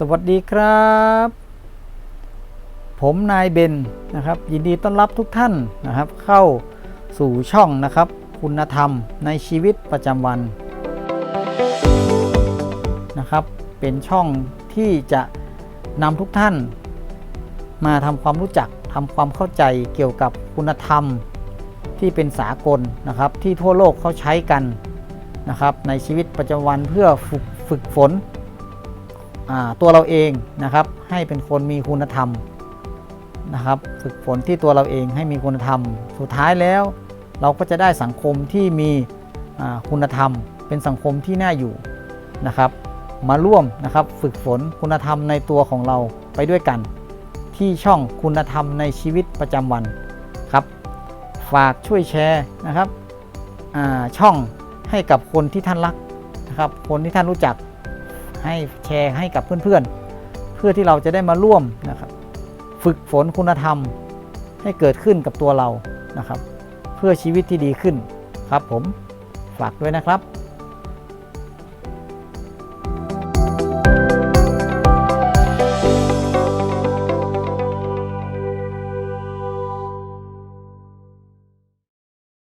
สวัสดีครับ ผมนายเบนนะครับ ยินดีต้อนรับทุกท่านนะครับ เข้าสู่ช่องนะครับ คุณธรรมในชีวิตประจำวันนะครับ เป็นช่องที่จะนำทุกท่าน มาทำความรู้จักทำความเข้าใจเกี่ยวกับคุณธรรมที่เป็นสากลนะครับ ที่ทั่วโลกเขาใช้กันนะครับ ในชีวิตประจำวันเพื่อฝึกฝึกฝน ตัวเราเองนะครับ ให้เป็นคนมีคุณธรรมนะครับ ฝึกฝนที่ตัวเราเองให้มีคุณธรรม สุดท้ายแล้ว เราก็จะได้สังคมที่มีคุณธรรม เป็นสังคมที่น่าอยู่นะครับ มาร่วมนะครับฝึกฝนคุณธรรมในตัวของเราไปด้วยกัน ที่ช่องคุณธรรมในชีวิตประจำวันครับ ฝากช่วยแชร์นะครับช่องให้กับคนที่ท่านรักนะครับ คนที่ท่านรู้จัก ให้แชร์ให้กับเพื่อนๆ เพื่อที่เราจะได้มาร่วมนะครับ ฝึกฝนคุณธรรมให้เกิดขึ้นกับตัวเรานะครับ เพื่อชีวิตที่ดีขึ้นครับผมฝากด้วยนะครับ